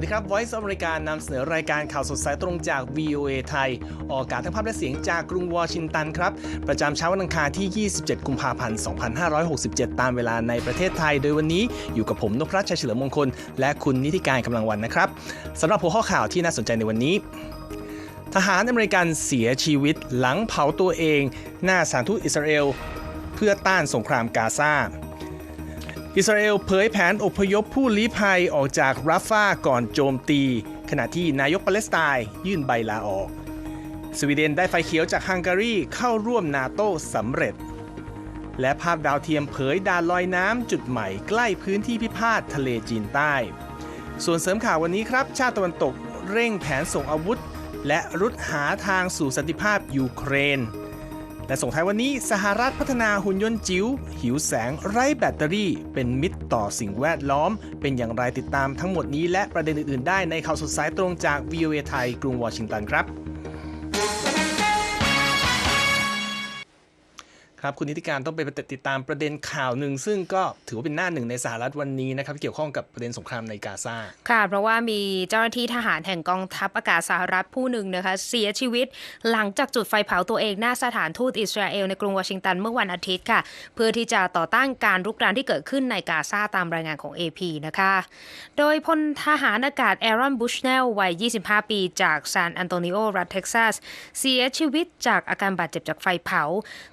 สวัสดีครับ Voice of America นำเสนอรายการข่าวสดสายตรงจาก VOA ไทย ออกอากาศทั้งภาพและเสียงจากกรุงวอชิงตันครับ ประจำเช้าวันอังคารที่ 27 กุมภาพันธ์ 2567 ตามเวลาในประเทศไทย โดยวันนี้อยู่กับผมนพรัชชัยเฉลิมมงคล และคุณนิติการกำลังวันนะครับสำหรับหัวข้อข่าวที่น่าสนใจในวันนี้ ทหารอเมริกันเสียชีวิตหลังเผาตัวเอง หน้าสถานทูตอิสราเอล เพื่อต้านสงครามกาซา อิสราเอลเผยแผนอพยพผู้ลี้ภัยออกจากราฟาก่อนโจมตี ขณะที่นายกปาเลสไตน์ยื่นใบลาออก สวีเดนได้ไฟเขียวจากฮังการีเข้าร่วมนาโต้สำเร็จ และภาพดาวเทียมเผยดานลอยน้ำจุดใหม่ใกล้พื้นที่พิพาททะเลจีนใต้ ส่วนเสริมข่าววันนี้ครับ ชาติตะวันตกเร่งแผนส่งอาวุธ และรุดหาทางสู่สันติภาพยูเครน และส่งท้ายวันนี้สหรัฐพัฒนาหุ่นยนต์จิ๋วหิวแสงไร้แบตเตอรี่ เป็นมิตรต่อสิ่งแวดล้อม เป็นอย่างไรติดตามทั้งหมดนี้และประเด็นอื่นๆ ได้ในข่าวสดสายตรงจาก VOA ไทยกรุงวอชิงตันครับ ครับคุณนิติการต้องไปติดตามประเด็นข่าวหนึ่ง ซึ่งก็ถือว่าเป็นหน้าหนึ่งในสหรัฐวันนี้นะครับเกี่ยวข้องกับประเด็นสงครามในกาซาค่ะเพราะว่ามีเจ้าหน้าที่ทหารแห่งกองทัพอากาศสหรัฐผู้หนึ่งนะคะเสียชีวิตหลังจากจุดไฟเผาตัวเองหน้าสถานทูตอิสราเอลในกรุงวอชิงตันเมื่อวันอาทิตย์ค่ะ เพื่อที่จะต่อต้านการรุกรานที่เกิดขึ้นในกาซาตามรายงานของ AP นะคะ โดยพลทหารอากาศแอรอนบุชเนลวัย 25 ปีจากซานอันโตนิโอรัฐเท็กซัสเสียชีวิตจากอาการบาดเจ็บจากไฟเผา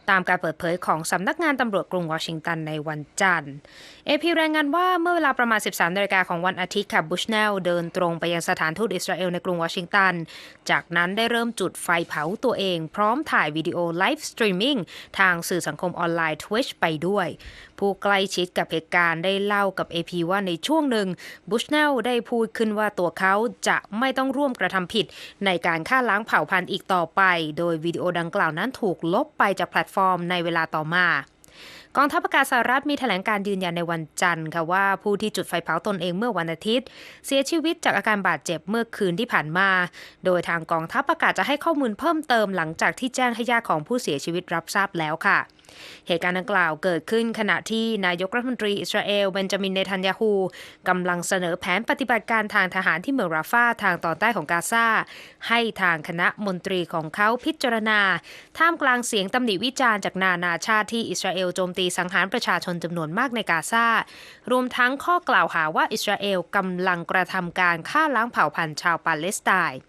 ตามการเปิดเผยของสำนักงานตำรวจกรุงวอชิงตันในวันจันทร์ เอพีรายงานว่าเมื่อเวลาประมาณ 13นาฬิกาของวันอาทิตย์ค่ะบุชเนลเดินตรงไปยังสถานทูตอิสราเอลในกรุงวอชิงตัน จากนั้นได้เริ่มจุดไฟเผาตัวเอง พร้อมถ่ายวิดีโอไลฟ์สตรีมมิ่งทางสื่อสังคมออนไลน์ Twitch ไปด้วยผู้ใกล้ชิดกับเหตุการณ์ได้เล่ากับ AP ว่าในช่วงหนึ่งบุชเนลได้พูดขึ้นว่าตัวเขาจะไม่ต้องร่วมกระทำผิด ในการฆ่าล้างเผ่าพันธุ์อีกต่อไป โดยวิดีโอดังกล่าวนั้นถูกลบไปจากแพลตฟอร์มในเวลาต่อมากองทัพอากาศสหรัฐมีแถลงการยืนยันในวันจันทร์ค่ะว่าผู้ที่จุดไฟเผาตนเองเมื่อวันอาทิตย์ เสียชีวิตจากอาการบาดเจ็บเมื่อคืนที่ผ่านมา โดยทางกองทัพอากาศจะให้ข้อมูลเพิ่มเติมหลังจากที่แจ้งให้ญาติของผู้เสียชีวิตรับทราบแล้วค่ะ เหตุการณ์ดังกล่าวเกิดขึ้นขณะที่นายกรัฐมนตรีอิสราเอลเบนจามินเนทันยาฮูกำลังเสนอแผนปฏิบัติการทางทหารที่เมืองราฟาทางตอนใต้ของกาซาให้ทางคณะมนตรีของเขาพิจารณา ท่ามกลางเสียงตำหนิวิจารณ์จากนานาชาติที่อิสราเอลโจมตีสังหารประชาชนจำนวนมากในกาซารวมทั้งข้อกล่าวหาว่าอิสราเอลกำลังกระทำการฆ่าล้างเผ่าพันธุ์ชาวปาเลสไตน์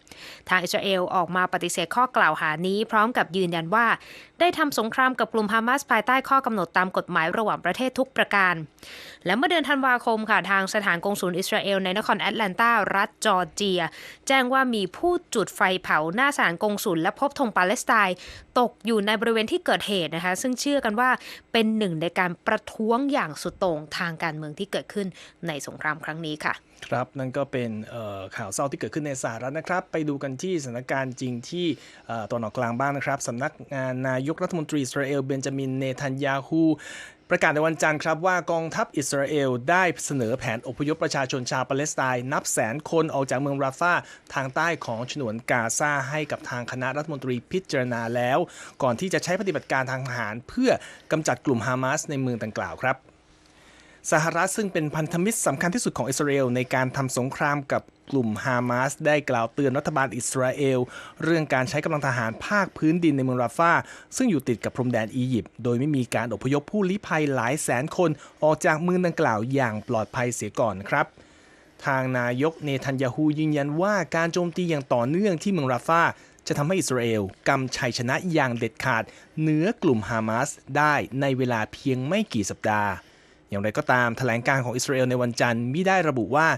ทางอิสราเอลออกมาปฏิเสธข้อกล่าวหานี้ พร้อมกับยืนยันว่า ได้ทำสงครามกับกลุ่มฮามาสภายใต้ข้อกำหนดตามกฎหมายระหว่างประเทศทุกประการ และเมื่อเดือนธันวาคมค่ะทางสถานกงศูนย์อิสราเอลในนครแอตแลนตารัฐจอร์เจีย แจ้งว่ามีผู้จุดไฟเผาหน้าสถานกงศูนย์และพบธงปาเลสไตน์ตกอยู่ในบริเวณที่เกิดเหตุนะคะซึ่งเชื่อกันว่าเป็นหนึ่งในการประท้วงอย่างสุดโต่งทางการเมืองที่เกิดขึ้นในสงครามครั้งนี้ค่ะ ครับนั่นก็เป็นข่าวเศร้าที่เกิดขึ้นในสหรัฐนะครับ ไปดูกันที่สถานการณ์จริงที่ตอนออกกลางบ้างนะครับสำนักงานนายกรัฐมนตรีอิสราเอลเบนจามินเนทันยาฮูประกาศในวันจันทร์ครับว่ากองทัพอิสราเอลได้เสนอแผนอพยพประชาชนชาวปาเลสไตน์นับแสนคนออกจากเมืองราฟาทางใต้ของฉนวนกาซาให้กับทางคณะรัฐมนตรีพิจารณาแล้ว ก่อนที่จะใช้ปฏิบัติการทางทหาร เพื่อกำจัดกลุ่มฮามาสในเมืองดังกล่าวครับ สหรัฐซึ่งเป็นพันธมิตรสำคัญที่สุดของอิสราเอลในการทำสงครามกับกลุ่มฮามาสได้กล่าวเตือนรัฐบาลอิสราเอล เรื่องการใช้กำลังทหารภาคพื้นดินในเมืองราฟาซึ่งอยู่ติดกับพรมแดนอียิปต์โดยไม่มีการอพยพผู้ลี้ภัยหลายแสนคนออกจากเมืองดังกล่าวอย่างปลอดภัยเสียก่อนครับทางนายกเนทันยาฮูยืนยันว่าการโจมตีอย่างต่อเนื่องที่เมืองราฟาจะทำให้อิสราเอลกำชัยชนะอย่างเด็ดขาดเหนือกลุ่มฮามาสได้ในเวลาเพียงไม่กี่สัปดาห์ อย่างไรก็ตามแถลงการของอิสราเอลในวันจันทร์มิได้ระบุว่า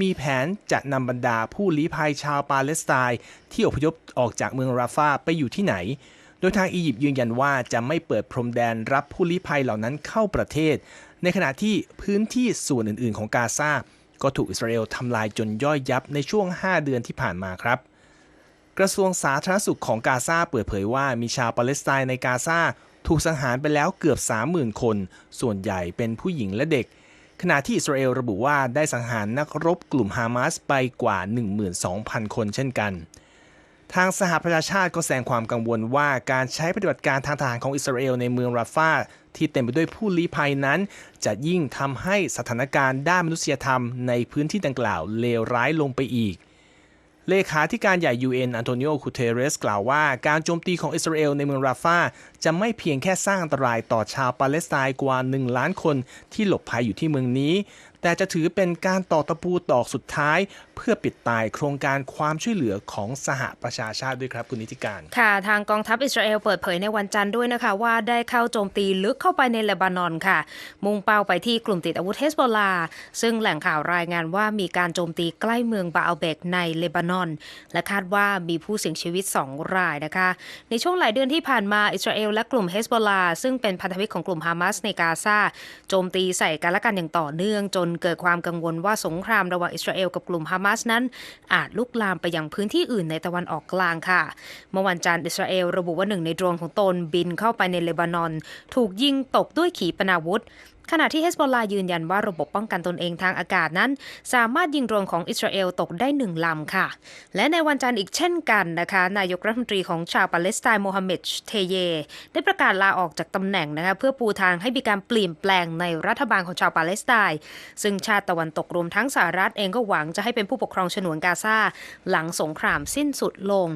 มีแผนจะนำบรรดาผู้ลี้ภัยชาวปาเลสไตน์ที่อพยพออกจากเมืองราฟาไปอยู่ที่ไหน โดยทางอียิปต์ยืนยันว่าจะไม่เปิดพรมแดนรับผู้ลี้ภัยเหล่านั้นเข้าประเทศ ในขณะที่พื้นที่ส่วนอื่น ๆ ของกาซาก็ถูกอิสราเอลทำลายจนย่อยยับในช่วง 5 เดือนที่ผ่านมาครับ กระทรวงสาธารณสุขของกาซาเปิดเผยว่ามีชาวปาเลสไตน์ในกาซา ถูกสังหารไปแล้วเกือบ 30,000 คน ส่วนใหญ่เป็นผู้หญิงและเด็ก ขณะที่อิสราเอลระบุว่าได้สังหารนักรบกลุ่มฮามาสไปกว่า 12,000 คนเช่นกัน ทางสหประชาชาติก็แสดงความกังวลว่าการใช้ปฏิบัติการทางทหารของอิสราเอลในเมืองราฟาที่เต็มไปด้วยผู้ลี้ภัยนั้น จะยิ่งทำให้สถานการณ์ด้านมนุษยธรรมในพื้นที่ดังกล่าวเลวร้ายลงไปอีก เลขาธิการใหญ่ UN อันโตนิโอคูเทเรสกล่าวว่าการโจมตีของอิสราเอลในเมืองราฟาจะไม่เพียงแค่สร้างอันตรายต่อชาวปาเลสไตน์กว่า 1 ล้านคนที่หลบภัยอยู่ที่เมืองนี้ แต่จะถือเป็นการต่อตะปูตอกสุดท้าย เพื่อปิดตายโครงการความช่วยเหลือของสหประชาชาติด้วยครับคุณนิติการ ค่ะ ทางกองทัพอิสราเอลเปิดเผยในวันจันทร์ด้วยนะคะ ว่าได้เข้าโจมตีลึกเข้าไปในเลบานอนค่ะ มุ่งเป้าไปที่กลุ่มติดอาวุธเฮสบอลา ซึ่งแหล่งข่าวรายงานว่ามีการโจมตีใกล้เมืองบาอัลเบกในเลบานอน และคาดว่ามีผู้เสียชีวิต 2 รายนะคะ ในช่วงหลายเดือนที่ผ่านมาอิสราเอลและกลุ่มเฮสบอลาซึ่งเป็นพันธมิตรของกลุ่มฮามาสในกาซาโจมตีใส่กันและกันอย่างต่อเนื่องจนเกิดความกังวลว่าสงครามระหว่างอิสราเอลกับกลุ่มฮามาสนั้น อาจลุกลามไปยังพื้นที่อื่นในตะวันออกกลางค่ะ เมื่อวันจันทร์อิสราเอลระบุว่าหนึ่งในโดรนของตนบินเข้าไปในเลบานอน ถูกยิงตกด้วยขีปนาวุธ ขณะที่เฮสบอลลายืนยันว่าระบบป้องกันตนเองทางอากาศนั้น สามารถยิงโดรนของอิสราเอลตกได้หนึ่งลำค่ะ และในวันจันทร์อีกเช่นกันนะคะ นายกรัฐมนตรีของชาวปาเลสไตน์โมฮัมเหม็ดเทเย ได้ประกาศลาออกจากตำแหน่งนะคะเพื่อปูทางให้มีการเปลี่ยนแปลงในรัฐบาลของชาวปาเลสไตน์ซึ่งชาติตะวันตกรวมทั้งสหรัฐเองก็หวังจะให้เป็นผู้ปกครองฉนวนกาซาหลังสงครามสิ้นสุดลง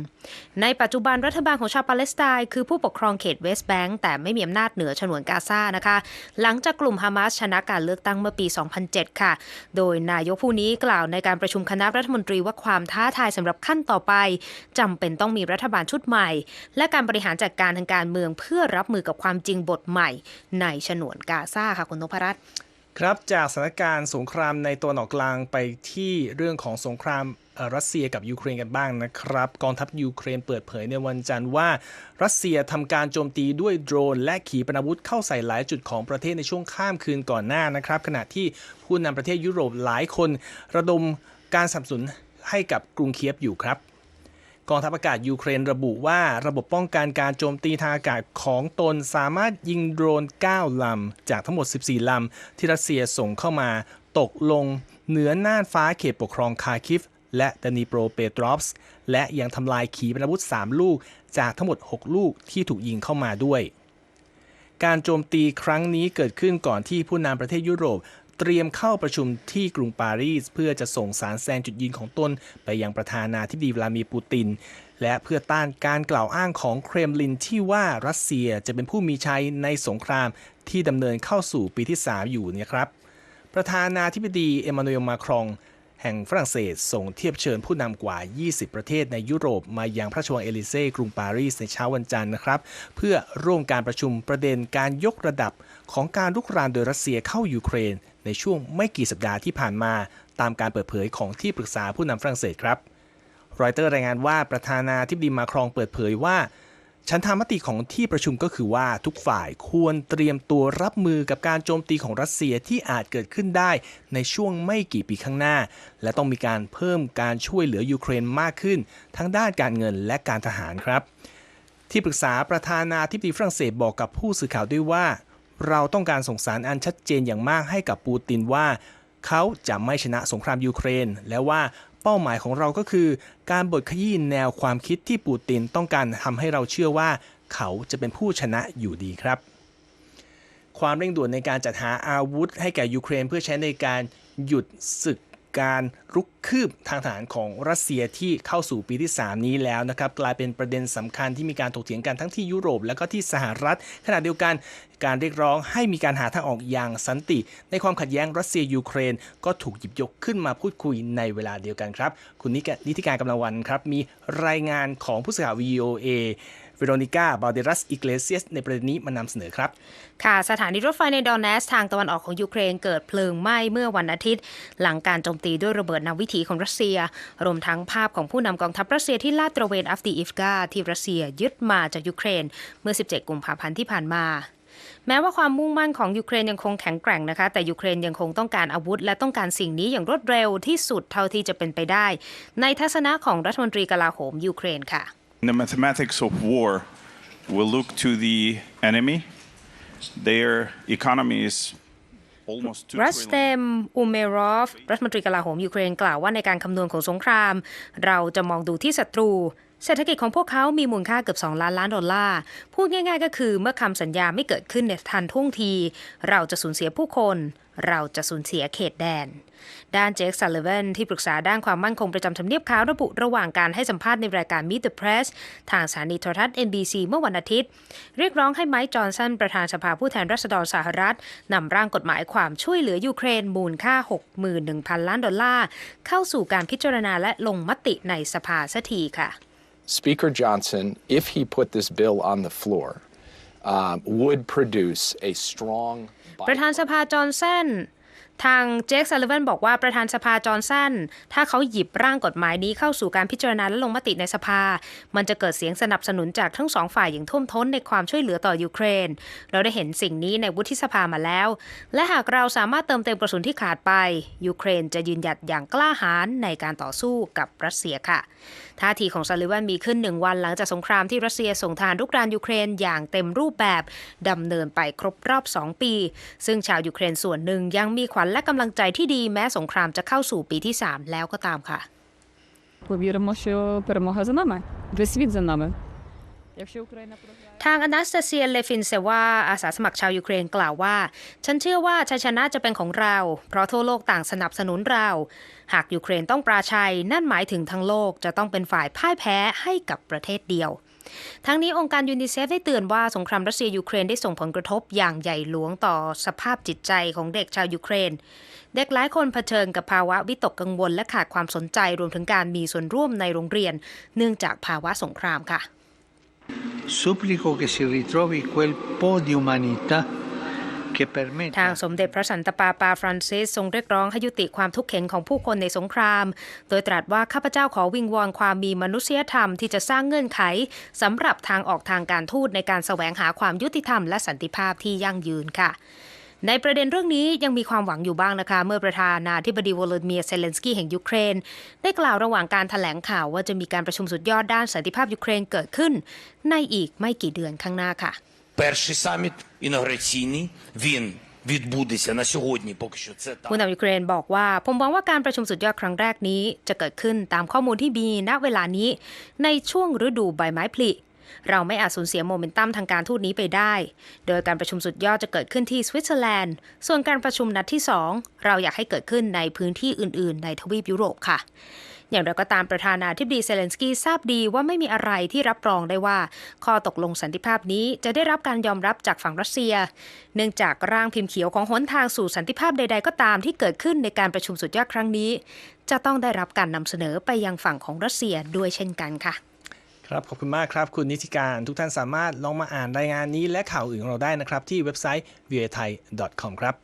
ในปัจจุบันรัฐบาลของชาวปาเลสไตน์คือผู้ปกครองเขตเวสต์แบงก์แต่ไม่มีอำนาจเหนือฉนวนกาซานะคะ หลังจากกลุ่มฮามาสชนะการเลือกตั้งเมื่อปี 2007 ค่ะ โดยนายกผู้นี้กล่าวในการประชุมคณะรัฐมนตรีว่าความท้าทายสำหรับขั้นต่อไปจำเป็นต้องมีรัฐบาลชุดใหม่ และการบริหารจัดการทางการเมืองเพื่อรับมือกับความจริงบทใหม่ ในฉนวนกาซาค่ะคุณนพรัตน์ครับจากสถานการณ์สงครามในตัวหนอกกลางไปที่เรื่องของสงคราม รัสเซียกับยูเครนกันบ้างนะครับ กองทัพยูเครนเปิดเผยในวันจันทร์ว่า รัสเซียทำการโจมตีด้วยโดรน และขีปนาวุธเข้าใส่หลายจุดของประเทศในช่วงข้ามคืนก่อนหน้านะครับ ขณะที่ผู้นำประเทศยุโรปหลายคน ระดมการสนับสนุนให้กับกรุงเคียฟอยู่ครับกองทัพอากาศยูเครนระบุว่าระบบป้องกันการโจมตีทางอากาศของตนสามารถยิงโดรน 9 ลำ จากทั้งหมด 14 ลำ ที่รัสเซียส่งเข้ามา ตกลงเหนือน่านฟ้าเขตปกครองคาคิฟ และดานิโปรเปตรอฟส์และยังทำลายขีปนาวุธ 3 ลูกจากทั้งหมด 6 ลูกที่ถูกยิงเข้ามาด้วย การโจมตีครั้งนี้เกิดขึ้นก่อนที่ผู้นำประเทศยุโรป เตรียมเข้าประชุมที่กรุงปารีส เพื่อจะส่งสารแซงจุดยืนของตนไปยังประธานาธิบดีวลาดิมีร์ปูติน และเพื่อต้านการกล่าวอ้างของเครมลินที่ว่ารัสเซียจะเป็นผู้มีชัยในสงครามที่ดำเนินเข้าสู่ปีที่ 3 อยู่เนี่ยครับประธานาธิบดีเอมมานูเอลมาครอง แห่งฝรั่งเศสส่งเทียบเชิญผู้นำกว่า 20 ประเทศในยุโรปมายังพระราชวังเอลิเซ่กรุงปารีสในเช้าวันจันทร์นะครับ เพื่อร่วมการประชุมประเด็นการยกระดับของการลุกรานโดยรัสเซียเข้ายูเครน ในช่วงไม่กี่สัปดาห์ที่ผ่านมา ตามการเปิดเผยของที่ปรึกษาผู้นำฝรั่งเศสครับรอยเตอร์รายงานว่าประธานาธิบดีมาครองเปิดเผยว่า ฉันทามติของที่ประชุมก็คือว่าทุกฝ่ายควรเตรียมตัวรับมือกับการโจมตีของรัสเซียที่อาจเกิดขึ้นได้ในช่วงไม่กี่ปีข้างหน้า และต้องมีการเพิ่มการช่วยเหลือยูเครนมากขึ้น ทั้งด้านการเงินและการทหารครับ ที่ปรึกษาประธานาธิบดีฝรั่งเศสบอกกับผู้สื่อข่าวด้วยว่า เราต้องการส่งสารอันชัดเจนอย่างมากให้กับปูตินว่า เขาจะไม่ชนะสงครามยูเครน และว่าเป้าหมายของเราก็คือ การบดขยี้แนวความคิดที่ปูตินต้องการทำให้เราเชื่อว่า เขาจะเป็นผู้ชนะอยู่ดีครับ ความเร่งด่วนในการจัดหาอาวุธให้แก่ยูเครนเพื่อใช้ในการหยุดศึก การรุกคืบทางทหารของรัสเซียที่เข้าสู่ปีที่ 3 นี้แล้วนะครับกลายเป็นประเด็นสำคัญที่มีการถกเถียงกันทั้งที่ยุโรป และก็ที่สหรัฐขณะเดียวกันการเรียกร้องให้มีการหาทางออกอย่างสันติ ในความขัดแย้งรัสเซียยูเครน ก็ถูกหยิบยกขึ้นมาพูดคุยในเวลาเดียวกันครับ คุณนิกนิติการกำลังวันครับ มีรายงานของผู้สื่อข่าว VOA เโรนิก้าบาเดรัสอิเกเลเซียสในประเด็นนี้มานำเสนอครับ ค่ะสถานีรถไฟในดอนเนสทางตะวันออกของยูเครนเกิดเพลิงไหม้เมื่อวันอาทิตย์ หลังการโจมตีด้วยระเบิดนำวิถีของรัสเซีย รวมทั้งภาพของผู้นำกองทัพรัสเซียที่ลาดตระเวนอัฟตีอิฟกาที่รัสเซียยึดมาจากยูเครน เมื่อ 17 กุมภาพันธ์ที่ผ่านมาแม้ว่าความมุ่งมั่นของยูเครนยังคงแข็งแกร่งนะคะ แต่ยูเครนยังคงต้องการอาวุธ และต้องการสิ่งนี้อย่างรวดเร็วที่สุดเท่าที่จะเป็นไปได้ ในทัศนะของรัฐมนตรีกลาโหมยูเครนค่ะ In The mathematics of war will look to the enemy. Their economy is almost two รัสเตมอูเมรอฟรัฐมนตรีกลาโหมยูเครนกล่าวว่าในการคำนวณของสงคราม เราจะมองดูที่ศัตรู เศรษฐกิจของพวกเขามีมูลค่าเกือบ 2 ล้านล้านดอลลาร์ พูดง่ายๆก็คือเมื่อคำสัญญาไม่เกิดขึ้นในทันท่วงที เราจะสูญเสียผู้คน เราจะสูญเสียเขตแดน ด้านเจคซัลเลเวนที่ปรึกษาด้านความมั่นคงประจำทำเนียบขาวระบุระหว่างการให้สัมภาษณ์ในรายการ Meet the Press ทางสถานีโทรทัศน์ NBC เมื่อวันอาทิตย์ เรียกร้องให้ไมค์จอห์นสันประธานสภาผู้แทนราษฎรสหรัฐนำร่างกฎหมายความช่วยเหลือยูเครนมูลค่า 61,000 ล้านดอลลาร์ เข้าสู่การพิจารณาและลงมติในสภาสักทีค่ะ Speaker Johnson, if he put this bill on the floor, um, would produce a strong ประธานสภาจอห์นสันทางเจคซัลลิวันบอกว่าประธานสภาจอห์นสันถ้าเขาหยิบร่างกฎหมายนี้เข้าสู่การพิจารณาและลงมติในสภา มันจะเกิดเสียงสนับสนุนจากทั้งสองฝ่ายอย่างท่วมท้นในความช่วยเหลือต่อยูเครน เราได้เห็นสิ่งนี้ในวุฒิสภามาแล้ว และหากเราสามารถเติมเต็มกระสุนที่ขาดไปยูเครนจะยืนหยัดอย่างกล้าหาญในการต่อสู้กับรัสเซียค่ะท่าทีของซัลลิวันมีขึ้นหนึ่งวันหลังจากสงครามที่รัสเซียส่งทหารรุกรานยูเครนอย่างเต็มรูปแบบดำเนินไปครบรอบ 2 ปี ซึ่งชาวยูเครนส่วนหนึ่งยังมีขวัญและกำลังใจที่ดีแม้สงครามจะเข้าสู่ปีที่ 3 แล้วก็ตามค่ะ Повіримо, що перемога за нами. Весь світ за нами. ทางอนาสตาเซียเลฟินเซว่าอาสาสมัครชาวยูเครนกล่าวว่า ฉันเชื่อว่าชัยชนะจะเป็นของเรา เพราะทั่วโลกต่างสนับสนุนเรา หากยูเครนต้องปราชัย นั่นหมายถึงทั้งโลกจะต้องเป็นฝ่ายพ่ายแพ้ให้กับประเทศเดียว ทั้งนี้องค์การยูนิเซฟได้เตือนว่าสงครามรัสเซียยูเครนได้ส่งผลกระทบอย่างใหญ่หลวงต่อสภาพจิตใจของเด็กชาวยูเครน เด็กหลายคนเผชิญกับภาวะวิตกกังวลและขาดความสนใจรวมถึงการมีส่วนร่วมในโรงเรียน เนื่องจากภาวะสงครามค่ะ Supplico che si ritrovi quel po' di umanità ทางสมเด็จพระสันตะปาปาฟรานซิสทรงเรียกร้องให้ยุติความทุกข์เข็นของผู้คนในสงคราม โดยตรัสว่าข้าพเจ้าขอวิงวอนความมีมนุษยธรรมที่จะสร้างเงื่อนไขสำหรับทางออกทางการทูตในการแสวงหาความยุติธรรมและสันติภาพที่ยั่งยืนค่ะ ในประเด็นเรื่องนี้ยังมีความหวังอยู่บ้างนะคะ เมื่อประธานาธิบดีวโลดิเมียร์เซเลนสกี้แห่งยูเครน ได้กล่าวระหว่างการถแถลงข่าวว่าจะมีการประชุมสุดยอดด้านสันติภาพยูเครนเกิดขึ้น ในอีกไม่กี่เดือนข้างหน้าค่ะ Перший саміт інаугураційний, він відбудеться на сьогодні. Поки що це так. ผู้นำยูเครนบอกว่า ผมหวังว่าการประชุมสุดยอดครั้งแรกนี้ จะเกิดขึ้นตามข้อมูลที่มีณเวลานี้ ในช่วงฤดูใบไม้ผลิ เราไม่อาจสูญเสียโมเมนตัมทางการทูตนี้ไปได้ โดยการประชุมสุดยอดจะเกิดขึ้นที่สวิตเซอร์แลนด์ ส่วนการประชุมนัดที่ 2 เราอยากให้เกิดขึ้นในพื้นที่อื่น ๆ ในทวีปยุโรปค่ะอย่างไรก็ตามประธานาธิบดีเซเลนสกี้ทราบดีว่าไม่มีอะไรที่รับรองได้ว่า ข้อตกลงสันติภาพนี้จะได้รับการยอมรับจากฝั่งรัสเซีย เนื่องจากร่างพิมพ์เขียวของหนทางสู่สันติภาพใด ๆ ก็ตามที่เกิดขึ้นในการประชุมสุดยอดครั้งนี้ จะต้องได้รับการนำเสนอไปยังฝั่งของรัสเซียด้วยเช่นกันค่ะ ครับ ขอบคุณมากครับ คุณนิติการทุกท่านสามารถลองมาอ่านรายงานนี้และข่าวอื่นของเราได้นะครับ ที่เว็บไซต์ v a t h a i com ครับ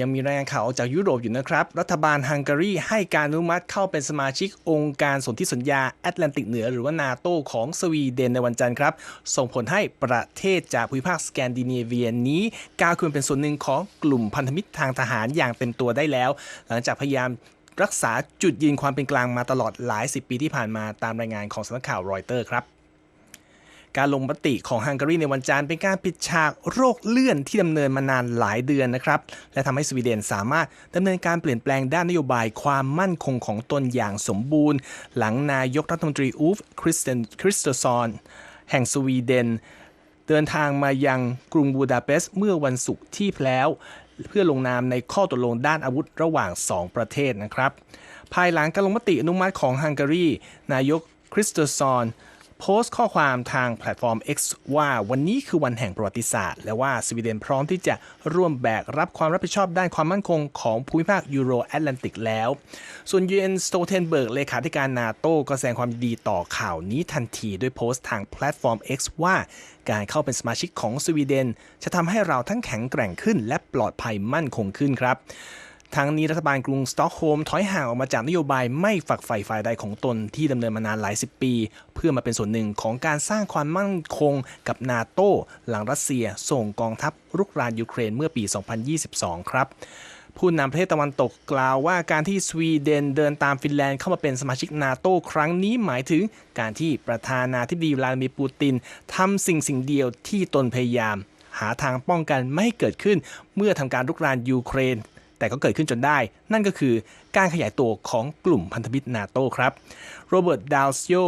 ยังมีรายงานข่าวออกจากยุโรปอยู่นะครับ รัฐบาลฮังการีให้การอนุมัติเข้าเป็นสมาชิกองค์การสนธิสัญญาแอตแลนติกเหนือหรือว่านาโตของสวีเดนในวันจันทร์ครับ ส่งผลให้ประเทศจากภูมิภาคสแกนดิเนเวียนี้ก้าวขึ้นเป็นส่วนหนึ่งของกลุ่มพันธมิตรทางทหารอย่างเต็มตัวได้แล้ว หลังจากพยายามรักษาจุดยืนความเป็นกลางมาตลอดหลายสิบปีที่ผ่านมาตามรายงานของสำนักข่าวรอยเตอร์ครับ การลงมติของฮังการีในวันจันทร์เป็นการปิดฉากโรคเลื่อนที่ดำเนินมานานหลายเดือนนะครับ และทำให้สวีเดนสามารถดำเนินการเปลี่ยนแปลงด้านนโยบายความมั่นคงของตนอย่างสมบูรณ์ หลังนายกรัฐมนตรีอูฟคริสเตนคริสตซอนแห่งสวีเดน เดินทางมายังกรุงบูดาเปสต์เมื่อวันศุกร์ที่แล้วเพื่อลงนามในข้อตกลงด้านอาวุธระหว่าง 2 ประเทศนะครับ ภายหลังการลงมติอนุมัติของฮังการี นายกคริสตซอน โพสต์ข้อความทางแพลตฟอร์ม X ว่าวันนี้คือวันแห่งประวัติศาสตร์ และว่าสวีเดนพร้อมที่จะร่วมแบกรับความรับผิดชอบด้านความมั่นคงของภูมิภาคยูโรแอตแลนติกแล้ว ส่วนยูเอ็นสโตเทนเบิร์กเลขาธิการนาโต้ก็แสดงความดีต่อข่าวนี้ทันทีด้วยโพสต์ทางแพลตฟอร์ม X ว่าการเข้าเป็นสมาชิกของสวีเดน จะทำให้เราทั้งแข็งแกร่งขึ้นและปลอดภัยมั่นคงขึ้นครับ ทั้งนี้รัฐบาลกรุงสตอกโฮล์มถอยห่างออกมาจากนโยบายไม่ฝักใฝ่ฝ่ายใดของตนที่ดำเนินมานานหลายสิบปี เพื่อมาเป็นส่วนหนึ่งของการสร้างความมั่นคงกับนาโต้หลังรัสเซีย ส่งกองทัพรุกรานยูเครนเมื่อปี 2022 ครับผู้นำประเทศตะวันตกกล่าวว่าการที่สวีเดนเดินตามฟินแลนด์เข้ามาเป็นสมาชิกนาโตครั้งนี้หมายถึงการที่ประธานาธิบดีวลาดิมีร์ปูตินทำสิ่งสิ่งเดียวที่ตนพยายาม หาทางป้องกันไม่ให้เกิดขึ้น เมื่อทำการรุกรานยูเครน แต่ก็เกิดขึ้นจนได้ นั่นก็คือการขยายตัวของกลุ่มพันธมิตรนาโตครับโรเบิร์ตดาวซิโอ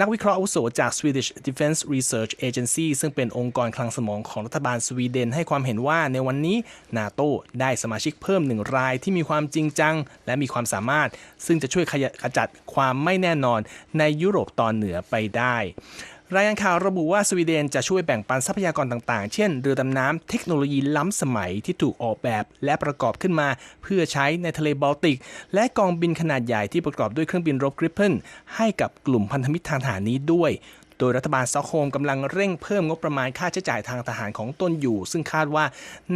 นักวิเคราะห์อาวุโสจาก Swedish Defense Research Agency ซึ่งเป็นองค์กรคลังสมองของรัฐบาลสวีเดนให้ความเห็นว่าในวันนี้นาโตได้สมาชิกเพิ่มหนึ่งรายที่มีความจริงจัง และมีความสามารถ ซึ่งจะช่วยขยขจัดความไม่แน่นอนในยุโรปตอนเหนือไปได้ รายงานข่าวระบุว่าสวีเดนจะช่วยแบ่งปันทรัพยากรต่างๆ เช่น เรือดำน้ำเทคโนโลยีล้ำสมัยที่ถูกออกแบบและประกอบขึ้นมา เพื่อใช้ในทะเลบอลติก และกองบินขนาดใหญ่ที่ประกอบด้วยเครื่องบินรบกริปเปนให้กับกลุ่มพันธมิตรทางทหารนี้ด้วย โดยรัฐบาลซอกโฮมกำลังเร่งเพิ่มงบประมาณค่าใช้จ่ายทางทหารของตนอยู่ ซึ่งคาดว่า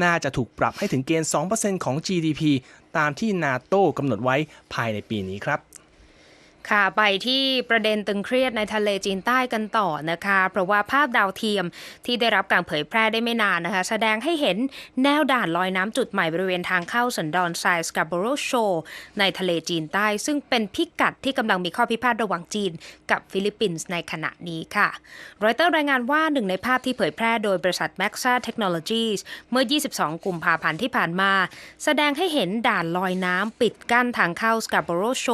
น่าจะถูกปรับให้ถึงเกณฑ์ 2%ของ GDP ตามที่นาโต้กำหนดไว้ภายในปีนี้ครับ ค่ะไปที่ประเด็นตึงเครียดในทะเลจีนใต้กันต่อนะคะ เพราะว่าภาพดาวเทียมที่ได้รับการเผยแพร่ได้ไม่นานนะคะ แสดงให้เห็นแนวด่านลอยน้ำจุดใหม่บริเวณทางเข้าสันดอนทรายสกา b โรโชในทะเลจีนใต้ ซึ่งเป็นพิกัดที่กำลังมีข้อพิพาทระหว่างจีน กับฟิลิปปินส์ในขณะนี้ค่ะรอยเตอร์รายงานว่าหนึ่งในภาพที่เผยแพร่โดยบริษัท Maxa Technologies เมื่อ 22 กุมภาพันธ์ที่ผ่านมา แสดงให้เห็นด่านลอยน้ำปิดกั้นทางเข้าสกา b โรโช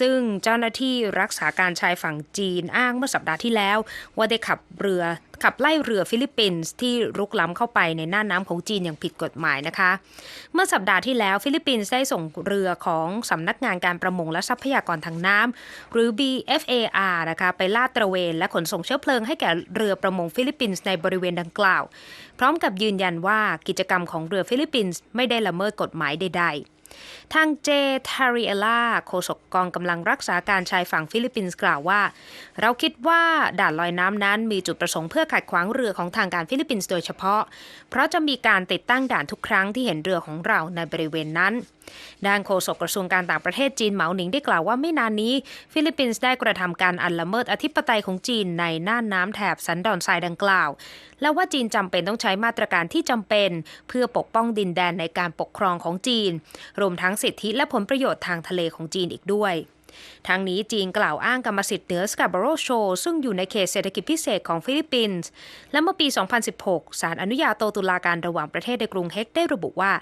ซึ่งเจ้าหน้าที่รักษาการชายฝั่งจีนอ้างเมื่อสัปดาห์ที่แล้ว ว่าได้ขับเรือขับไล่เรือฟิลิปปินส์ที่รุกล้ำเข้าไปในน่านน้ำของจีนอย่างผิดกฎหมายนะคะ เมื่อสัปดาห์ที่แล้วฟิลิปปินส์ได้ส่งเรือของสำนักงานการประมงและทรัพยากรทางน้ำหรือ BFAR นะคะไปลาดตระเวนและขนส่งเชื้อเพลิงให้แก่เรือประมงฟิลิปปินส์ในบริเวณดังกล่าว พร้อมกับยืนยันว่ากิจกรรมของเรือฟิลิปปินส์ไม่ได้ละเมิดกฎหมายใด ๆ ทางเจทาริเอล่าโฆษกกองกำลังรักษาการชายฝั่งฟิลิปปินส์กล่าวว่า เราคิดว่าด่านลอยน้ำนั้นมีจุดประสงค์เพื่อขัดขวางเรือของทางการฟิลิปปินส์โดยเฉพาะ เพราะจะมีการติดตั้งด่านทุกครั้งที่เห็นเรือของเราในบริเวณนั้น ด้านโฆษกกระทรวงการต่างประเทศจีนเหมาหนิงได้กล่าวว่าไม่นานนี้ ฟิลิปปินส์ได้กระทำการอันละเมิดอธิปไตยของจีนในน่านน้ำแถบสันดอนทรายดังกล่าว และว่าจีนจำเป็นต้องใช้มาตรการที่จำเป็น เพื่อปกป้องดินแดนในการปกครองของจีน รวมทั้งสิทธิและผลประโยชน์ทางทะเลของจีนอีกด้วยทั้งนี้จีนกล่าวอ้างกรรมสิทธิ์เหนือสกา b โรโชซึ่งอยู่ในเขตเศรษฐกิจพิเศษของฟิลิปปินส์และเมื่อปี 2016 ศาลอนุญาโตตุลาการระหว่างประเทศในกรุงเฮกได้ระบุว่า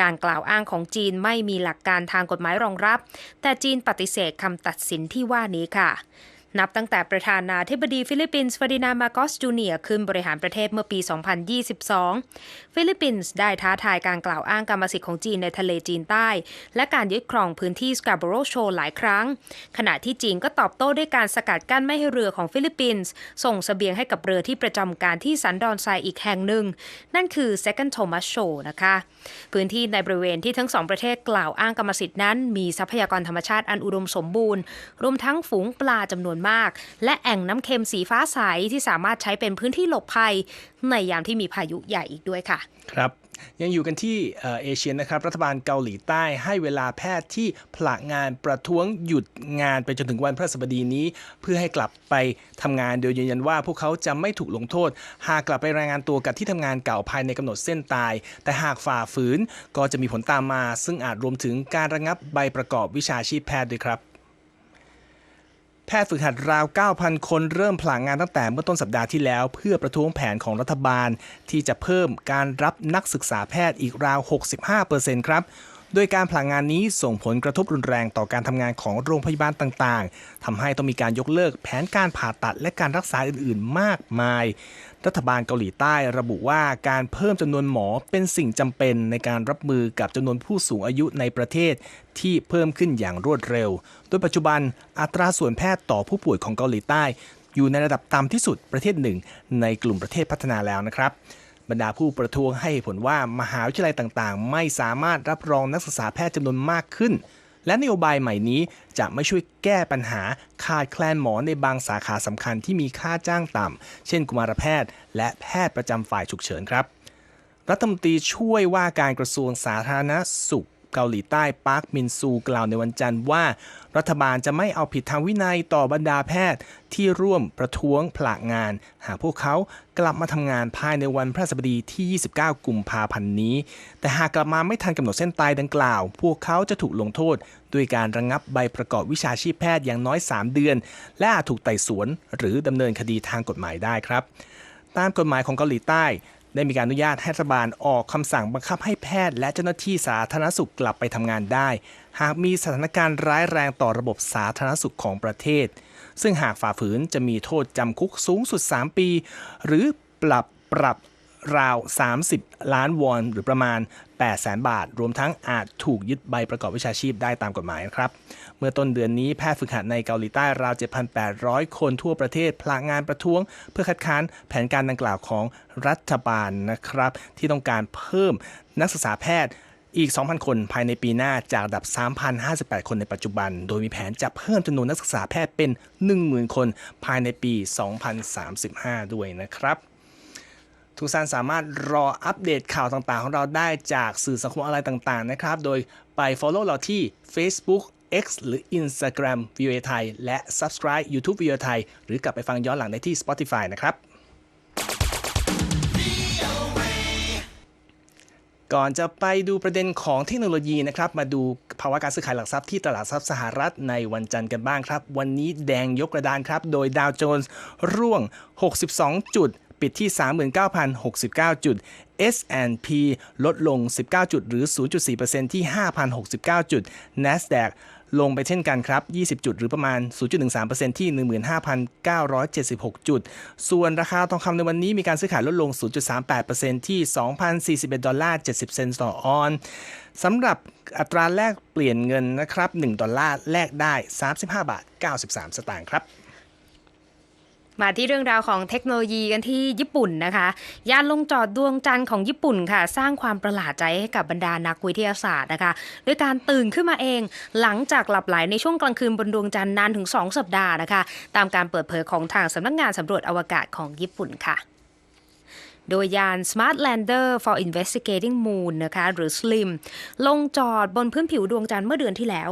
การกล่าวอ้างของจีนไม่มีหลักการทางกฎหมายรองรับ แต่จีนปฏิเสธคำตัดสินที่ว่านี้ค่ะ นับตั้งแต่ประธานาธิบดีฟิลิปปินส์ฟ e ร์ดินามาโกสจูเนียร์ขึ้นบริหารประเทศเมื่อปี 2022 ฟิลิปปินส์ได้ท้าทายการกล่าวอ้างกรรมสิทธิ์ของจีนในทะเลจีนใต้ และการยึดครองพื้นที่สกา b โรโชหลายครั้ง ขณะที่จีนก็ตอบโต้ด้วยการสกัดกั้นไม่ให้เรือของฟิลิปปินส์ส่งเสบียงให้กับเรือที่ประจำการที่สันดอนทรายอีกแห่งหนึ่ง นั่นคือ Second Thomas Show นะคะ พื้นที่ในบริเวณที่ทั้งสองประเทศกล่าวอ้างกรรมสิทธิ์นั้น มีทรัพยากรธรรมชาติอันอุดมสมบูรณ์ รวมทั้งฝูงปลาจำนวนมาก และแอ่งน้ำเค็มสีฟ้าใสที่สามารถใช้เป็นพื้นที่หลบภัย ในยามที่มีพายุใหญ่อีกด้วยค่ะ ครับยังอยู่กันที่เอเชียนะครับ รัฐบาลเกาหลีใต้ให้เวลาแพทย์ที่ผละงานประท้วงหยุดงานไปจนถึงวันพฤหัสบดีนี้ เพื่อให้กลับไปทำงานโดยยืนยันว่าพวกเขาจะไม่ถูกลงโทษ หากกลับไปรายงานตัวกับที่ทำงานเก่าภายในกำหนดเส้นตาย แต่หากฝ่าฝืนก็จะมีผลตามมา ซึ่งอาจรวมถึงการระงับใบประกอบวิชาชีพแพทย์ด้วยครับ แพทย์ฝึกหัดราว 9,000 คนเริ่มผลางงานตั้งแต่เมื่อต้นสัปดาห์ที่แล้ว เพื่อประท้วงแผนของรัฐบาล ที่จะเพิ่มการรับนักศึกษาแพทย์อีกราว 65%ครับโดยการผลางงานนี้ส่งผลกระทบรุนแรงต่อการทำงานของโรงพยาบาลต่างๆ ทำให้ต้องมีการยกเลิกแผนการผ่าตัดและการรักษาอื่นๆ มากมาย รัฐบาลเกาหลีใต้ระบุว่าการเพิ่มจำนวนหมอเป็นสิ่งจำเป็นในการรับมือกับจำนวนผู้สูงอายุในประเทศที่เพิ่มขึ้นอย่างรวดเร็ว โดยปัจจุบันอัตราส่วนแพทย์ต่อผู้ป่วยของเกาหลีใต้ อยู่ในระดับต่ำที่สุดประเทศหนึ่ง ในกลุ่มประเทศพัฒนาแล้วนะครับบรรดาผู้ประท้วงให้เหตุผลว่ามหาวิทยาลัยต่างๆ ไม่สามารถรับรองนักศึกษาแพทย์จำนวนมากขึ้น และนโยบายใหม่นี้จะไม่ช่วยแก้ปัญหาขาดแคลนหมอในบางสาขาสำคัญที่มีค่าจ้างต่ำ เช่นกุมารแพทย์ และแพทย์ประจำฝ่ายฉุกเฉินครับ รัฐมนตรีช่วยว่าการกระทรวงสาธารณสุข เกาหลีใต้ปาร์คมินซูกล่าวในวันจันทร์ว่า รัฐบาลจะไม่เอาผิดทางวินัยต่อบรรดาแพทย์ที่ร่วมประท้วงผละงาน หากพวกเขากลับมาทำงานภายในวันพฤหัสบดีที่ 29 กุมภาพันธ์นี้ แต่หากกลับมาไม่ทันกำหนดเส้นตายดังกล่าว พวกเขาจะถูกลงโทษด้วยการระงงับใบประกอบวิชาชีพแพทย์อย่างน้อย 3 เดือน และอาจถูกไต่สวน หรือดำเนินคดีทางกฎหมายได้ครับ ตามกฎหมายของเกาหลีใต้ ได้มีการอนุญาตให้รัฐบาลออกคำสั่งบังคับให้แพทย์ และเจ้าหน้าที่สาธารณสุขกลับไปทำงานได้ หากมีสถานการณ์ร้ายแรงต่อระบบสาธารณสุขของประเทศ ซึ่งหากฝ่าฝืนจะมีโทษจำคุกสูงสุด 3 ปี หรือปรับปรับ ราว 30 ล้านวอนหรือประมาณ8 0 0 0 0 0บาท รวมทั้งอาจถูกยึดใบประกอบวิชาชีพได้ตามกฎหมายนะครับ เมื่อต้นเดือนนี้แพทย์ฝึกหัดในเกาหลีใต้ราว 7,800 คนทั่วประเทศพลางงานประท้วง เพื่อคัดค้านแผนการดังกล่าวของรัฐบาลนะครับ ที่ต้องการเพิ่มนักศึกษาแพทย์อีก 2,000 คนภายในปีหน้าจากดับ 3,058 คนในปัจจุบัน โดยมีแผนจะเพิ่มจำนวนนักศึกษาแพทย์เป็น 10,000 คนภายในปี 2035 ด้วยนะครับ ทุกท่านสามารถรออัปเดตข่าวต่างๆ ของเราได้จากสื่อสังคมออนไลน์ต่างๆนะครับ โดยไป follow เราที่ Facebook X หรือ Instagram VOA ไทยและ subscribe YouTube VOA ไทยหรือกลับไปฟังย้อนหลังได้ที่ Spotify นะครับ ก่อนจะไปดูประเด็นของเทคโนโลยีนะครับ มาดูภาวะการซื้อขายหลักทรัพย์ที่ตลาดทรัพย์สหรัฐในวันจันทร์กันบ้างครับ วันนี้แดงยกกระดานครับ โดยดาวโจนส์ร่วง 62 จุด ปิดที่ 39,069 จุด S&P ลดลง 19 จุดหรือ 0.4%ที่ 5,069 จุด NASDAQ ลงไปเช่นกันครับ 20 จุดหรือประมาณ 0.13%ที่ 15,976 จุด ส่วนราคาทองคำในวันนี้มีการซื้อขายลดลง 0.38%ที่ 2,041 ดอลลาร์ 70 เซนต์ต่อออนสำหรับอัตราแลกเปลี่ยนเงินนะครับ 1 ดอลลาร์แลกได้ 35 บาท 93 สตางค์ครับ มาที่เรื่องราวของเทคโนโลยีกันที่ญี่ปุ่นนะคะ ยานลงจอดดวงจันทร์ของญี่ปุ่นค่ะ สร้างความประหลาดใจให้กับบรรดานักวิทยาศาสตร์นะคะด้วยการตื่นขึ้นมาเอง หลังจากหลับไหลในช่วงกลางคืนบนดวงจันทร์นานถึง 2 สัปดาห์นะคะ ตามการเปิดเผยของทางสำนักงานสำรวจอวกาศของญี่ปุ่นค่ะโดยยาน Smart Lander for Investigating Moon นะคะหรือ SLIM ลงจอดบนพื้นผิวดวงจันทร์เมื่อเดือนที่แล้ว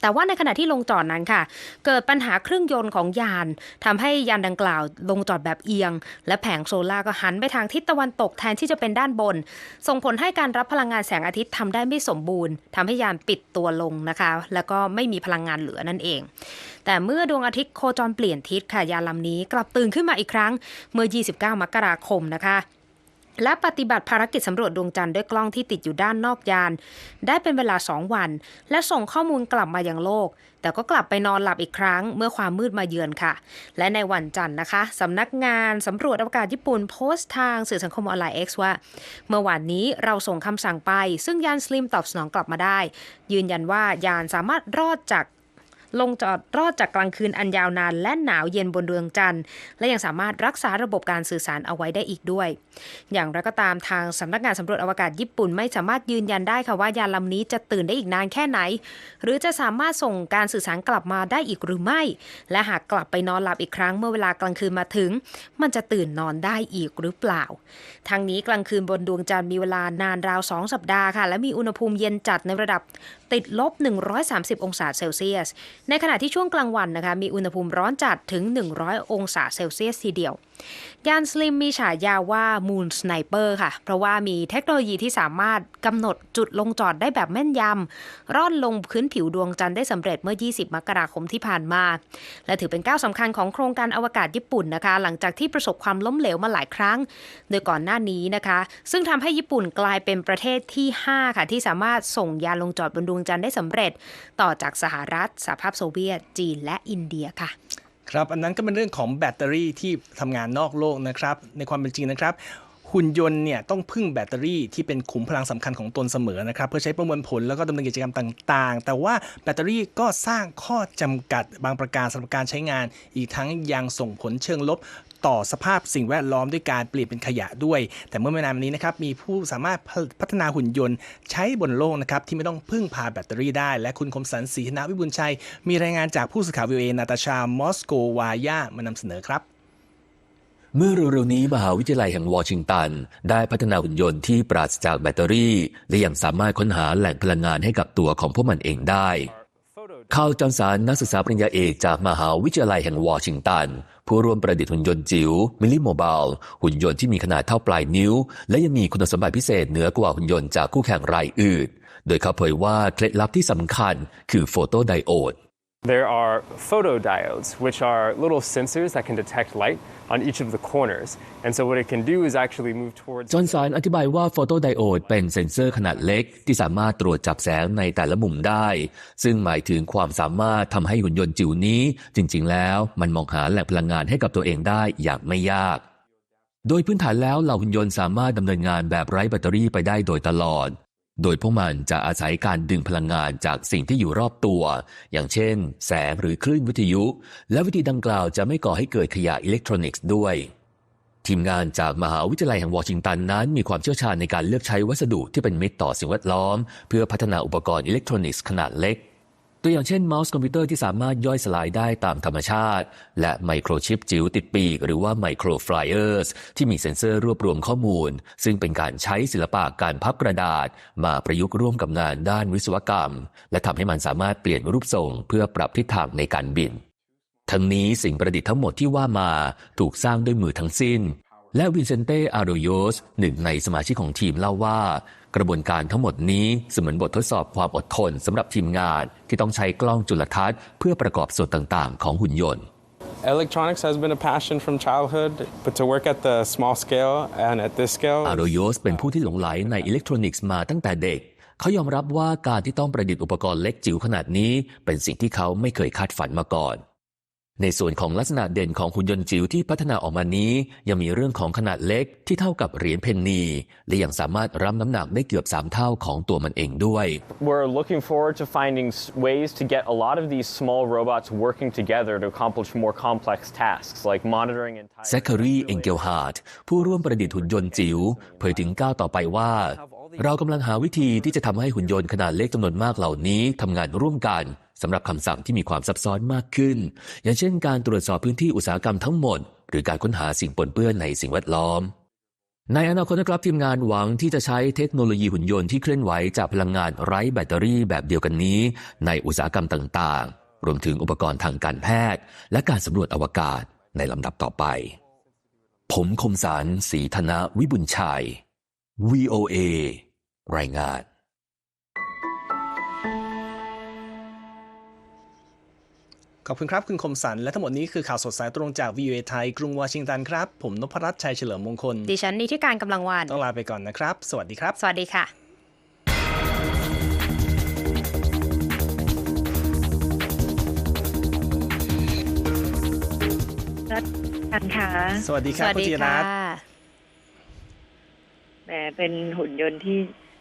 แต่ว่าในขณะที่ลงจอดนั้นค่ะ เกิดปัญหาเครื่องยนต์ของยานทำให้ยานดังกล่าวลงจอดแบบเอียง และแผงโซลาร์ก็หันไปทางทิศตะวันตกแทนที่จะเป็นด้านบน ส่งผลให้การรับพลังงานแสงอาทิตย์ทำได้ไม่สมบูรณ์ทำให้ยานปิดตัวลงนะคะ แล้วก็ไม่มีพลังงานเหลือนั่นเอง แต่เมื่อดวงอาทิตย์โคจรเปลี่ยนทิศค่ะยานลำนี้กลับตื่นขึ้นมาอีกครั้งเมื่อ 29 มกราคมนะคะ และปฏิบัติภารกิจสำรวจดวงจันทร์ด้วยกล้องที่ติดอยู่ด้านนอกยาน ได้เป็นเวลา2วัน และส่งข้อมูลกลับมายังโลก แต่ก็กลับไปนอนหลับอีกครั้งเมื่อความมืดมาเยือนค่ะ และในวันจันทร์นะคะสำนักงานสำรวจอวกาศญี่ปุ่นโพสต์ทางสื่อสังคมออนไลน์ X ว่า เมื่อวานนี้เราส่งคำสั่งไป ซึ่งยานสลิมตอบสนองกลับมาได้ ยืนยันว่ายานสามารถรอดจาก ลงจอดรอดจากกลางคืนอันยาวนาน และหนาวเย็นบนดวงจันทร์ และยังสามารถรักษาระบบการสื่อสารเอาไว้ได้อีกด้วย อย่างไรก็ตามทางสำนักงานสำรวจอวกาศญี่ปุ่นไม่สามารถยืนยันได้ค่ะว่ายานลำนี้จะตื่นได้อีกนานแค่ไหน หรือจะสามารถส่งการสื่อสารกลับมาได้อีกหรือไม่ และหากกลับไปนอนหลับอีกครั้งเมื่อเวลากลางคืนมาถึง มันจะตื่นนอนได้อีกหรือเปล่าทางนี้กลางคืนบนดวงจันทร์มีเวลานานราว 2 สัปดาห์ค่ะ และมีอุณหภูมิเย็นจัดในระดับติดลบ 130 องศาเซลเซียส ในขณะที่ช่วงกลางวันนะคะมีอุณหภูมิร้อนจัดถึง 100 องศาเซลเซียสทีเดียว ยานสลิมมีฉายาว่า Moon Sniper ค่ะ เพราะว่ามีเทคโนโลยีที่สามารถกำหนดจุดลงจอดได้แบบแม่นยำร่อนลงพื้นผิวดวงจันทร์ได้สำเร็จเมื่อ 20 มกราคมที่ผ่านมา และถือเป็นก้าวสำคัญของโครงการอวกาศญี่ปุ่นนะคะ หลังจากที่ประสบความล้มเหลวมาหลายครั้ง โดยก่อนหน้านี้นะคะ ซึ่งทำให้ญี่ปุ่นกลายเป็นประเทศที่ 5 ค่ะ ที่สามารถส่งยานลงจอดบนดวงจันทร์ได้สำเร็จ ต่อจากสหรัฐสหภาพโซเวียต จีนและอินเดียค่ะ ครับอันนั้นก็เป็นเรื่องของแบตเตอรี่ที่ทำงานนอกโลกนะครับ ในความเป็นจริงนะครับหุ่นยนต์เนี่ยต้องพึ่งแบตเตอรี่ที่เป็นขุมพลังสำคัญของตนเสมอนะครับเพื่อใช้ประมวลผลแล้วก็ดำเนินกิจกรรมต่าง ๆ แต่ว่าแบตเตอรี่ก็สร้างข้อจำกัดบางประการสำหรับการใช้งาน อีกทั้งยังส่งผลเชิงลบ ต่อสภาพสิ่งแวดล้อมด้วยการเปลี่ยนเป็นขยะด้วย แต่เมื่อไม่นานมานี้นะครับมีผู้สามารถพัฒนาหุ่นยนต์ใช้บนโลกนะครับที่ไม่ต้องพึ่งพาแบตเตอรี่ได้ และคุณคมสันศรีธนวิบุญชัย มีรายงานจากผู้สื่อข่าววีเอนาตาชามอสโกวายามานำเสนอครับเมื่อเร็วๆนี้มหาวิทยาลัยแห่งวอชิงตัน ได้พัฒนาหุ่นยนต์ที่ปราศจากแบตเตอรี่ และยังสามารถค้นหาแหล่งพลังงานให้กับตัวของพวกมันเองได้ข่าวจอห์นสันนักศึกษาปริญญาเอกจากมหาวิทยาลัยแห่งวอชิงตัน ผู้ร่วมประดิษฐ์หุ่นยนต์จิ๋วมิลลิโมบาลหุ่นยนต์ที่มีขนาดเท่าปลายนิ้ว และยังมีคุณสมบัติพิเศษเหนือกว่าหุ่นยนต์จากคู่แข่งรายอื่น โดยเขาเผยว่าเคล็ดลับที่สำคัญคือโฟโตไดโอด There are photodiodes, which are little sensors that can detect light on each of the corners. And so what it can do is actually move towards จอห์นสันอธิบายว่าโฟโตไดโอดเป็นเซ็นเซอร์ขนาดเล็กที่สามารถตรวจจับแสงในแต่ละมุมได้ ซึ่งหมายถึงความสามารถทำให้หุ่นยนต์จิ๋วนี้ จริง ๆ แล้วมันมองหาแหล่งพลังงานให้กับตัวเองได้อย่างไม่ยาก โดยพื้นฐานแล้วเหล่าหุ่นยนต์สามารถดำเนินงานแบบไร้แบตเตอรี่ไปได้โดยตลอด โดยพวกมันจะอาศัยการดึงพลังงานจากสิ่งที่อยู่รอบตัว อย่างเช่น แสงหรือคลื่นวิทยุ และวิธีดังกล่าวจะไม่ก่อให้เกิดขยะอิเล็กทรอนิกส์ด้วย ทีมงานจากมหาวิทยาลัยแห่งวอชิงตันนั้น มีความเชี่ยวชาญในการเลือกใช้วัสดุที่เป็นมิตรต่อสิ่งแวดล้อม เพื่อพัฒนาอุปกรณ์อิเล็กทรอนิกส์ขนาดเล็ก ตัวอย่างเช่นเมาส์คอมพิวเตอร์ที่สามารถย่อยสลายได้ตามธรรมชาติ และไมโครชิปจิ๋วติดปีก หรือว่าไมโครฟลายเออร์สที่มีเซ็นเซอร์รวบรวมข้อมูล ซึ่งเป็นการใช้ศิลปะการพับกระดาษ มาประยุกต์ร่วมกับงานด้านวิศวกรรม และทำให้มันสามารถเปลี่ยนรูปทรง เพื่อปรับทิศทางในการบิน ทั้งนี้สิ่งประดิษฐ์ทั้งหมดที่ว่ามาถูกสร้างด้วยมือทั้งสิ้น และวินเซนเตอาโดโยสหนึ่งในสมาชิกของทีมเล่าว่า กระบวนการทั้งหมดนี้เสมือนบททดสอบความอดทนสำหรับทีมงานที่ต้องใช้กล้องจุลทรรศน์เพื่อประกอบส่วนต่างๆ ของหุ่นยนต์ electronics has been a passion from childhood, but to work at the small scale and at this scale อาโดโยสเป็นผู้ที่หลงไหลในอิเล็กทรอนิกส์มาตั้งแต่เด็ก เขายอมรับว่าการที่ต้องประดิษฐ์อุปกรณ์เล็กจิ๋วขนาดนี้ เป็นสิ่งที่เขาไม่เคยคาดฝันมาก่อน ในส่วนของลักษณะเด่นของหุ่นยนต์จิ๋วที่พัฒนาออกมานี้ ยังมีเรื่องของขนาดเล็กที่เท่ากับเหรียญเพนนี และยังสามารถรับน้ำหนักได้เกือบ 3 เท่าของตัวมันเองด้วย We're looking forward to finding s- ways to get a lot of these small robots working together to accomplish more complex tasks like monitoring and แซคคารีเองเกลฮาร์ดผู้ร่วมประดิษฐ์หุ่นยนต์จิ๋วเผยถึงก้าวต่อไปว่าเรากำลังหาวิธีที่จะทำให้หุ่นยนต์ขนาดเล็กจำนวนมากเหล่านี้ทำงานร่วมกัน สำหรับคำสั่งที่มีความซับซ้อนมากขึ้น อย่างเช่นการตรวจสอบพื้นที่อุตสาหกรรมทั้งหมด หรือการค้นหาสิ่งปนเปื้อนในสิ่งแวดล้อม ในอนาคตนะครับทีมงานหวังที่จะใช้เทคโนโลยีหุ่นยนต์ที่เคลื่อนไหวจากพลังงานไร้แบตเตอรี่แบบเดียวกันนี้ ในอุตสาหกรรมต่างๆ รวมถึงอุปกรณ์ทางการแพทย์ และการสำรวจอวกาศในลำดับต่อไป ผมคมสารสีธนะวิบุญชัย VOA รายงาน ขอบคุณครับ คุณคมสัน และทั้งหมดนี้คือข่าวสดสายตรงจาก VOA ไทย กรุงวอชิงตันครับ ผมนพรัตน์ชัยเฉลิมมงคล ดิฉันนิติการกำลังวาน ต้องลาไปก่อนนะครับ สวัสดีครับ สวัสดีค่ะกันค่ะ สวัสดีคสรับวัสคุณดีธีรค่ะนัทแหมเป็นหุ่นยนต์ที่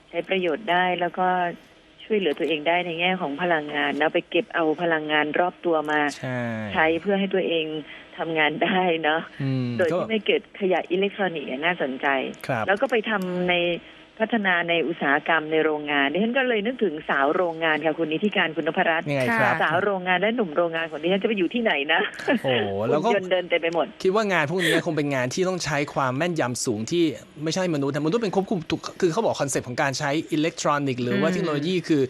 ใช้ประโยชน์ได้แล้วก็ ช่วยเหลือตัวเองได้ในแง่ของพลังงานแล้วไปเก็บเอาพลังงานรอบตัวมาใช่ใช้เพื่อให้ตัวเองทำงานได้เนาะอืมโดยก็ที่ไม่เกิดขยะอิเล็กทรอนิกส์น่าสนใจครับแล้วก็ไปทำใน พัฒนาในอุตสาหกรรมในโรงงานดิฉันก็เลยนึกถึงสาวโรงงานค่ะคุณนิติการคุณนพรัตน์ยังไงครับ สาวโรงงานและหนุ่มโรงงานของดิฉันจะไปอยู่ที่ไหนนะโอ้โหแล้วก็หุ่นยนต์เดินเต็มไปหมด คิดว่างานพวกนี้คงเป็นงานที่ต้องใช้ความแม่นยำสูงที่ไม่ใช่มนุษย์แต่มนุษย์เป็นควบคุมถูกคือเขาบอกคอนเซ็ปต์ของการใช้อิเล็กทรอนิกส์หรือว่าอืมเทคโนโลยีคือ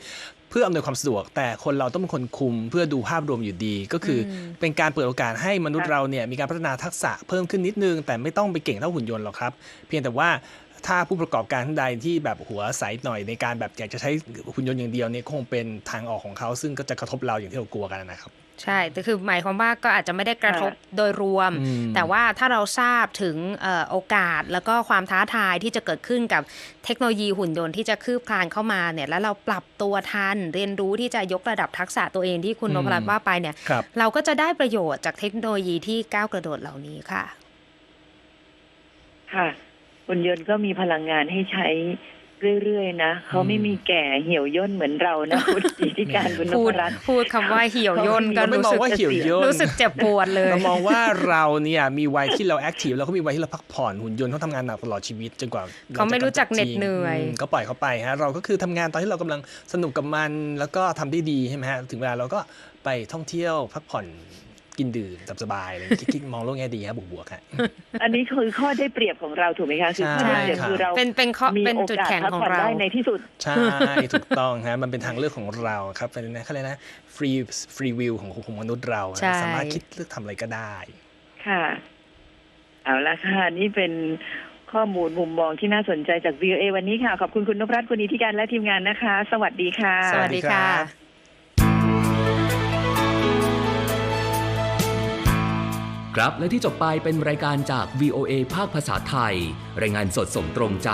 เพื่ออำนวยความสะดวก แต่คนเราต้องเป็นคนคุมเพื่อดูภาพรวมอยู่ดี ก็คืออเป็นการเปิดโอกาสให้มนุษย์ค่ะเราเนี่ยมีการพัฒนาทักษะเพิ่มขึ้นนิดนึง แต่ไม่ต้องไปเก่งเท่าหุ่นยนต์หรอกครับ เพียงแต่ว่า ถ้าผู้ประกอบการท่านใดที่แบบหัวใสหน่อยในการแบบอยากจะใช้หุ่นยนต์อย่างเดียวเนี่ยคงเป็นทางออกของเขา ซึ่งก็จะกระทบเราอย่างที่เรากลัวกันนะครับใช่แต่คือหมายความว่าก็อาจจะไม่ได้กระทบโดยรวมอืมแต่ว่าถ้าเราทราบถึงเอ่อโอกาสแล้วก็ความท้าทายที่จะเกิดขึ้นกับเทคโนโลยีหุ่นยนต์ที่จะคืบคลานเข้ามาเนี่ย แล้วเราปรับตัวทัน เรียนรู้ที่จะยกระดับทักษะตัวเองที่คุณอืนมพรัตน์ว่าไปเนี่ยครับเราก็จะได้ประโยชน์จากเทคโนโลยีที่ก้าวกระโดดเหล่านี้ค่ะ ค่ะ หุ่นยนต์ก็มีพลังงานให้ใช้เรื่อยๆนะเขาไม่มีแก่เหี่ยวย่นเหมือนเรานะคุณนิติการคุณนพูพดรัตน์พูดคำว่าเหี่ยวย่นก็เราไม่รู้มองสึกว่าเหี่ยวย่นรู้สึกเจ็บปวดเลยเรามองว่าเราเนี่ยมีวัยที่เราแอคทีฟแล้วก็มีวัยที่เราพักผ่อนหุ่นยนต์เขาทำงานหนักตลอดชีวิตจนกว่าเขาไม่รู้จักเหน็ดเหนื่อยมก็ปล่อยเขาไปฮะเราก็คือทำงานตอนที่เรากำลังสนุกกับมันแล้วก็ทำได้ดีใช่ไหมฮะถึงเวลาเราก็ไปท่องเที่ยวพักผ่อน กินดื่มสบายๆอะไรอย่างเงี้ยคิดมองโลกแง่ดีครับบวกๆฮะอันนี้คือข้อได้เปรียบของเราถูกไหมคะคือข้อได้เปรียบใช่คือเราเป็นเป็นข้อมีเป็นโอจุดกาสแข็งพักของผ่อนเราได้ในที่สุดใช่ถูกต้องฮะมันเป็นทางเลือกของเราครับเป็นนะเขาเรียกนะฟรีฟรีวิวของของมนุษย์เราฮะใช่สามารถคิดเลือกทำอะไรก็ได้ ค่ะ เอาละค่ะนี่เป็นข้อมูลมุมมองที่น่าสนใจจาก VOA วันนี้ค่ะ ขอบคุณคุณนพรัตน์คุณนิติการและทีมงานนะคะ สวัสดีค่ะ สวัสดีค่ะ ครับและที่จบไปเป็นรายการจาก VOA ภาคภาษาไทย รายงานสดส่งตรงจาก